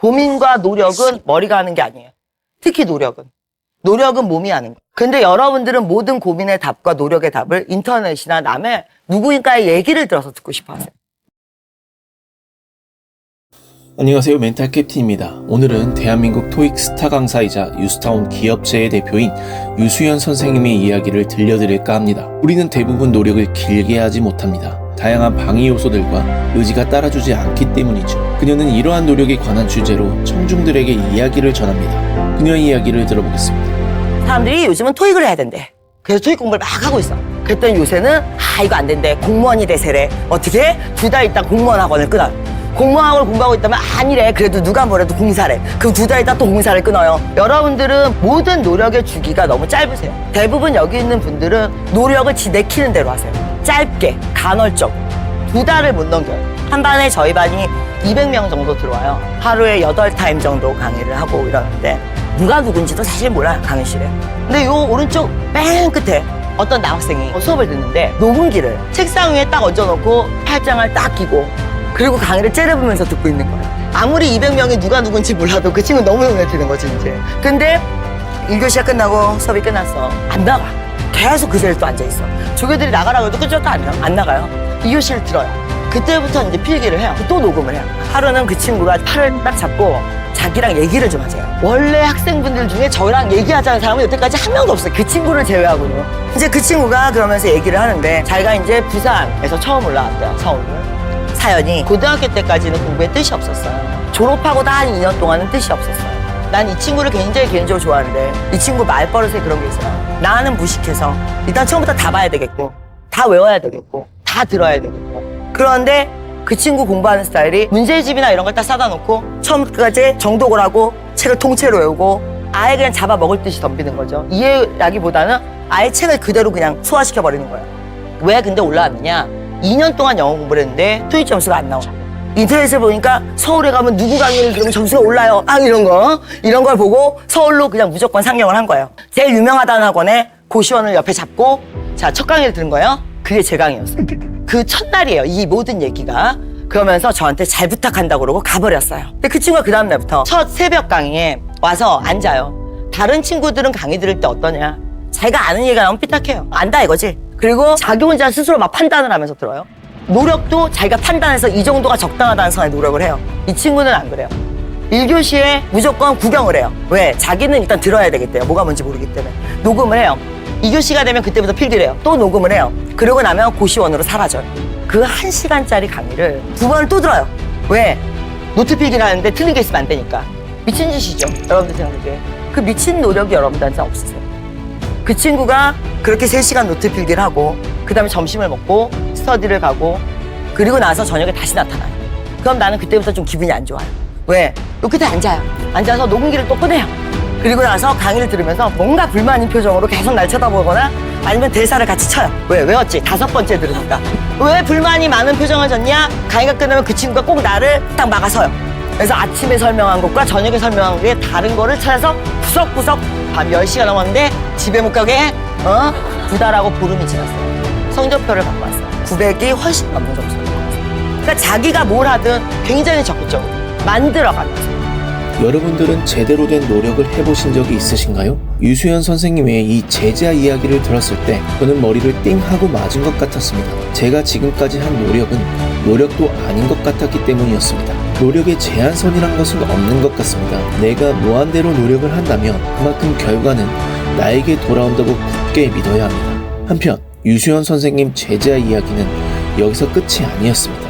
고민과 노력은 머리가 하는 게 아니에요. 특히 노력은. 노력은 몸이 하는 거. 근데 여러분들은 모든 고민의 답과 노력의 답을 인터넷이나 남의 누구인가의 얘기를 들어서 듣고 싶어 하세요. 안녕하세요 멘탈 캡틴입니다. 오늘은 대한민국 토익 스타 강사이자 유스타운 기업체의 대표인 유수연 선생님의 이야기를 들려드릴까 합니다. 우리는 대부분 노력을 길게 하지 못합니다. 다양한 방해 요소들과 의지가 따라주지 않기 때문이죠. 그녀는 이러한 노력에 관한 주제로 청중들에게 이야기를 전합니다. 그녀의 이야기를 들어보겠습니다. 사람들이 요즘은 토익을 해야 된대. 그래서 토익 공부를 막 하고 있어. 그랬더니 요새는 아 이거 안 된대. 공무원이 되세래. 어떻게? 두달 있다 공무원 학원을 끊어요. 공무원 학원을 공부하고 있다면 아니래. 그래도 누가 뭐래도 공사래. 그럼 두 달 있다 또 공사를 끊어요. 여러분들은 모든 노력의 주기가 너무 짧으세요. 대부분 여기 있는 분들은 노력을 지 내키는 대로 하세요. 짧게, 간헐적. 두 달을 못 넘겨요. 한 반에 저희 반이 200명 정도 들어와요. 하루에 8타임 정도 강의를 하고 이러는데 누가 누군지도 사실 몰라요, 강의실에. 근데 요 오른쪽 맨 끝에 어떤 남학생이 수업을 듣는데 녹음기를 책상 위에 딱 얹어놓고 팔짱을 딱 끼고 그리고 강의를 째려보면서 듣고 있는 거예요. 아무리 200명이 누가 누군지 몰라도 그 친구 너무 눈에 띄는 거지, 이제. 근데 1교시가 끝나고 수업이 끝났어. 안 나가. 계속 그 자리에 또 앉아있어. 조교들이 나가라고 해도 그저도 안, 나- 안 나가요. 2교시를 들어요. 그때부터 이제 필기를 해요. 또 녹음을 해요. 하루는 그 친구가 팔을 딱 잡고 자기랑 얘기를 좀 하세요. 원래 학생분들 중에 저랑 얘기하자는 사람은 여태까지 한 명도 없어요. 그 친구를 제외하고요. 이제 그 친구가 그러면서 얘기를 하는데 자기가 이제 부산에서 처음 올라왔대요. 서울을. 사연이 고등학교 때까지는 공부에 뜻이 없었어요. 졸업하고 다 한 2년 동안은 뜻이 없었어요. 난 이 친구를 굉장히 개인적으로 좋아하는데 이 친구 말버릇에 그런 게 있어요. 나는 무식해서 일단 처음부터 다 봐야 되겠고 다 외워야 되겠고 다 들어야 되겠고 그런데 그 친구 공부하는 스타일이 문제집이나 이런 걸딱 사다 놓고 처음까지 정독을 하고 책을 통째로 외우고 아예 그냥 잡아 먹을 듯이 덤비는 거죠. 이해라기보다는 아예 책을 그대로 그냥 소화시켜 버리는 거예요. 왜 근데 올라왔느냐? 2년 동안 영어 공부를 했는데 토익 점수가 안 나와. 인터넷에 보니까 서울에 가면 누구 강의를 들으면 점수가 올라요. 아 이런 거 이런 걸 보고 서울로 그냥 무조건 상경을 한 거예요. 제일 유명하다는 학원에 고시원을 옆에 잡고 자 첫 강의를 들은 거예요. 그게 제 강의였어요. 그 첫날이에요. 이 모든 얘기가. 그러면서 저한테 잘 부탁한다고 그러고 가버렸어요. 근데 그 친구가 그 다음날부터 첫 새벽 강의에 와서 앉아요. 다른 친구들은 강의 들을 때 어떠냐? 자기가 아는 얘기가 나오면 삐딱해요. 안다 이거지. 그리고 자기 혼자 스스로 막 판단을 하면서 들어요. 노력도 자기가 판단해서 이 정도가 적당하다는 선에 노력을 해요. 이 친구는 안 그래요. 1교시에 무조건 구경을 해요. 왜? 자기는 일단 들어야 되겠대요. 뭐가 뭔지 모르기 때문에. 녹음을 해요. 2교시가 되면 그때부터 필기를 해요. 또 녹음을 해요. 그러고 나면 고시원으로 사라져요. 그 한시간짜리 강의를 두 번을 또 들어요. 왜? 노트 필기를 하는데 틀린 게 있으면 안 되니까. 미친 짓이죠. 여러분들 생각하기에. 그 미친 노력이 여러분들한테 없으세요. 그 친구가 그렇게 3시간 노트 필기를 하고 그 다음에 점심을 먹고 스터디를 가고 그리고 나서 저녁에 다시 나타나요. 그럼 나는 그때부터 좀 기분이 안 좋아요. 왜? 요 끝에 앉아요. 앉아서 녹음기를 또 꺼내요. 그리고 나서 강의를 들으면서 뭔가 불만인 표정으로 계속 날 쳐다보거나 아니면 대사를 같이 쳐요. 왜? 외웠지? 다섯 번째 들으니까. 왜 불만이 많은 표정을 졌냐? 강의가 끝나면 그 친구가 꼭 나를 딱 막아서요. 그래서 아침에 설명한 것과 저녁에 설명한 게 다른 거를 찾아서 구석구석 밤 10시가 넘었는데 집에 못 가게 어? 두 달하고 보름이 지났어요. 성적표를 갖고 왔어요. 900이 훨씬 넘는 점수를 받았어요. 그러니까 자기가 뭘 하든 굉장히 적극적으로 만들어가면서 여러분들은 제대로 된 노력을 해보신 적이 있으신가요? 유수연 선생님의 이 제자 이야기를 들었을 때 저는 머리를 띵 하고 맞은 것 같았습니다. 제가 지금까지 한 노력은 노력도 아닌 것 같았기 때문이었습니다. 노력의 제한선이란 것은 없는 것 같습니다. 내가 무한대로 노력을 한다면 그만큼 결과는 나에게 돌아온다고 굳게 믿어야 합니다. 한편 유수연 선생님 제자 이야기는 여기서 끝이 아니었습니다.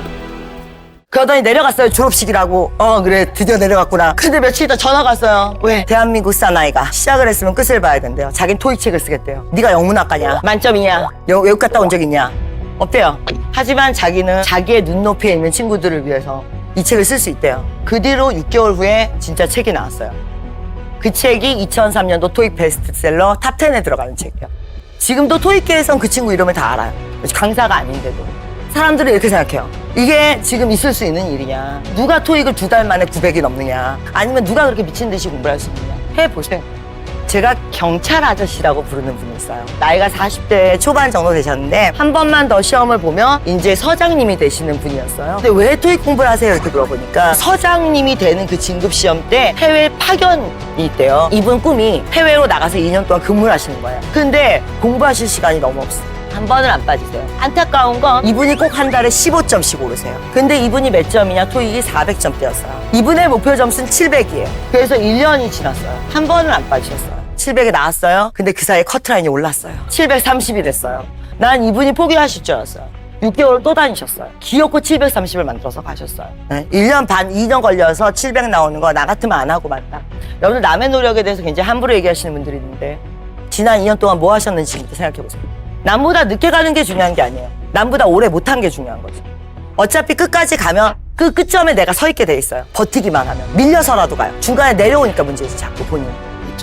그러더니 내려갔어요 졸업식이라고. 어 그래 드디어 내려갔구나. 근데 며칠 있다 전화가 왔어요. 왜? 대한민국 사나이가 시작을 했으면 끝을 봐야 된대요. 자긴 토익책을 쓰겠대요. 네가 영문학과냐? 만점이냐? 여- 외국 갔다 온 적 있냐? 없대요. 하지만 자기는 자기의 눈높이에 있는 친구들을 위해서 이 책을 쓸 수 있대요. 그 뒤로 6개월 후에 진짜 책이 나왔어요. 그 책이 2003년도 토익 베스트셀러 탑10에 들어가는 책이에요. 지금도 토익계에선 그 친구 이름을 다 알아요. 강사가 아닌데도 사람들은 이렇게 생각해요. 이게 지금 있을 수 있는 일이냐. 누가 토익을 두 달 만에 900이 넘느냐. 아니면 누가 그렇게 미친 듯이 공부를 할 수 있느냐. 해보세요. 제가 경찰 아저씨라고 부르는 분이 있어요. 나이가 40대 초반 정도 되셨는데 한 번만 더 시험을 보면 이제 서장님이 되시는 분이었어요. 근데 왜 토익 공부를 하세요? 이렇게 물어보니까 서장님이 되는 그 진급 시험 때 해외 파견이 있대요. 이분 꿈이 해외로 나가서 2년 동안 근무를 하시는 거예요. 근데 공부하실 시간이 너무 없어요. 한 번을 안 빠지세요. 안타까운 건 이분이 꼭 한 달에 15점씩 오르세요. 근데 이분이 몇 점이냐? 토익이 400점대였어요. 이분의 목표 점수는 700이에요. 그래서 1년이 지났어요. 한 번을 안 빠지셨어요. 700에 나왔어요. 근데 그 사이에 커트라인이 올랐어요. 730이 됐어요. 난 이분이 포기하실 줄 알았어요. 6개월 또 다니셨어요. 기어코 730을 만들어서 가셨어요. 네? 1년 반, 2년 걸려서 700 나오는 거 나 같으면 안 하고 만다. 여러분 남의 노력에 대해서 굉장히 함부로 얘기하시는 분들이 있는데 지난 2년 동안 뭐 하셨는지부터 생각해 보세요. 남보다 늦게 가는 게 중요한 게 아니에요. 남보다 오래 못한 게 중요한 거죠. 어차피 끝까지 가면 그 끝점에 내가 서 있게 돼 있어요. 버티기만 하면. 밀려서라도 가요. 중간에 내려오니까 문제지, 자꾸 본인.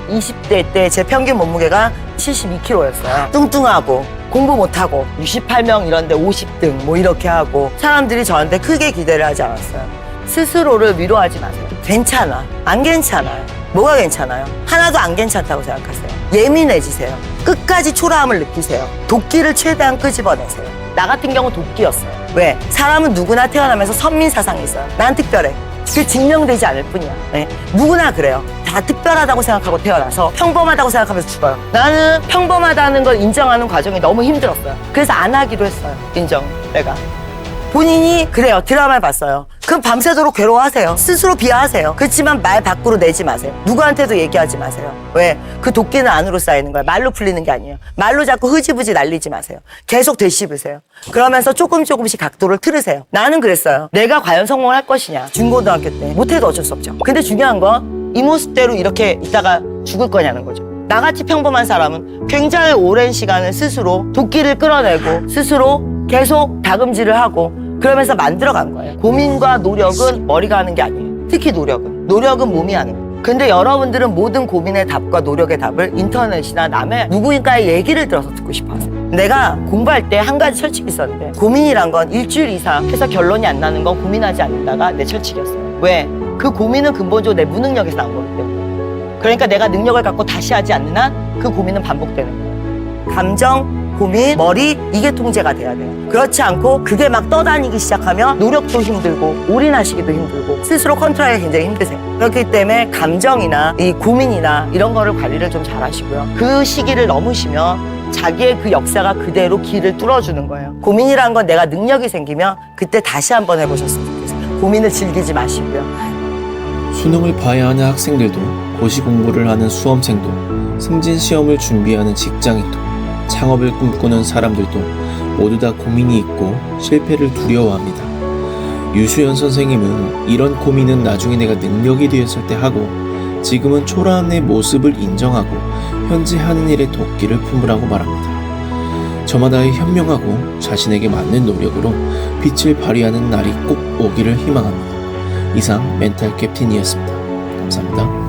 20대 때 제 평균 몸무게가 72kg였어요. 뚱뚱하고 공부 못하고 68명 이런데 50등 뭐 이렇게 하고 사람들이 저한테 크게 기대를 하지 않았어요. 스스로를 위로하지 마세요. 괜찮아. 안 괜찮아요. 뭐가 괜찮아요? 하나도 안 괜찮다고 생각하세요. 예민해지세요. 끝까지 초라함을 느끼세요. 도끼를 최대한 끄집어내세요. 나 같은 경우 도끼였어요. 왜? 사람은 누구나 태어나면서 선민 사상이 있어요. 난 특별해. 그게 증명되지 않을 뿐이야. 네. 누구나 그래요. 다 특별하다고 생각하고 태어나서 평범하다고 생각하면서 죽어요. 나는 평범하다는 걸 인정하는 과정이 너무 힘들었어요. 그래서 안 하기로 했어요. 인정, 내가. 본인이 그래요. 드라마를 봤어요. 그럼 밤새도록 괴로워하세요. 스스로 비하하세요. 그렇지만 말 밖으로 내지 마세요. 누구한테도 얘기하지 마세요. 왜? 그 도끼는 안으로 쌓이는 거야. 말로 풀리는 게 아니에요. 말로 자꾸 흐지부지 날리지 마세요. 계속 되씹으세요. 그러면서 조금 조금씩 각도를 틀으세요. 나는 그랬어요. 내가 과연 성공을 할 것이냐. 중고등학교 때. 못해도 어쩔 수 없죠. 근데 중요한 건 이 모습대로 이렇게 있다가 죽을 거냐는 거죠. 나같이 평범한 사람은 굉장히 오랜 시간을 스스로 도끼를 끌어내고 스스로 계속 다금질을 하고 그러면서 만들어간 거예요. 고민과 노력은 머리가 하는 게 아니에요. 특히 노력은. 노력은 몸이 하는 거예요. 근데 여러분들은 모든 고민의 답과 노력의 답을 인터넷이나 남의 누구인가의 얘기를 들어서 듣고 싶어 하세요. 내가 공부할 때 한 가지 철칙이 있었는데 고민이란 건 일주일 이상 해서 결론이 안 나는 건 고민하지 않는다가 내 철칙이었어요. 왜? 그 고민은 근본적으로 내 무능력에서 나온 거기 때문에. 그러니까 내가 능력을 갖고 다시 하지 않는 한 그 고민은 반복되는 거예요. 감정, 고민, 머리 이게 통제가 돼야 돼요. 그렇지 않고 그게 막 떠다니기 시작하면 노력도 힘들고 올인하시기도 힘들고 스스로 컨트롤하기 굉장히 힘드세요. 그렇기 때문에 감정이나 이 고민이나 이런 거를 관리를 좀 잘하시고요. 그 시기를 넘으시면 자기의 그 역사가 그대로 길을 뚫어주는 거예요. 고민이란 건 내가 능력이 생기면 그때 다시 한번 해보셨으면 좋겠어요. 고민을 즐기지 마시고요. 수능을 봐야 하는 학생들도 고시 공부를 하는 수험생도 승진 시험을 준비하는 직장인도 창업을 꿈꾸는 사람들도 모두 다 고민이 있고 실패를 두려워합니다. 유수연 선생님은 이런 고민은 나중에 내가 능력이 되었을 때 하고 지금은 초라한 내 모습을 인정하고 현재 하는 일에 도끼를 품으라고 말합니다. 저마다의 현명하고 자신에게 맞는 노력으로 빛을 발휘하는 날이 꼭 오기를 희망합니다. 이상 멘탈 캡틴이었습니다. 감사합니다.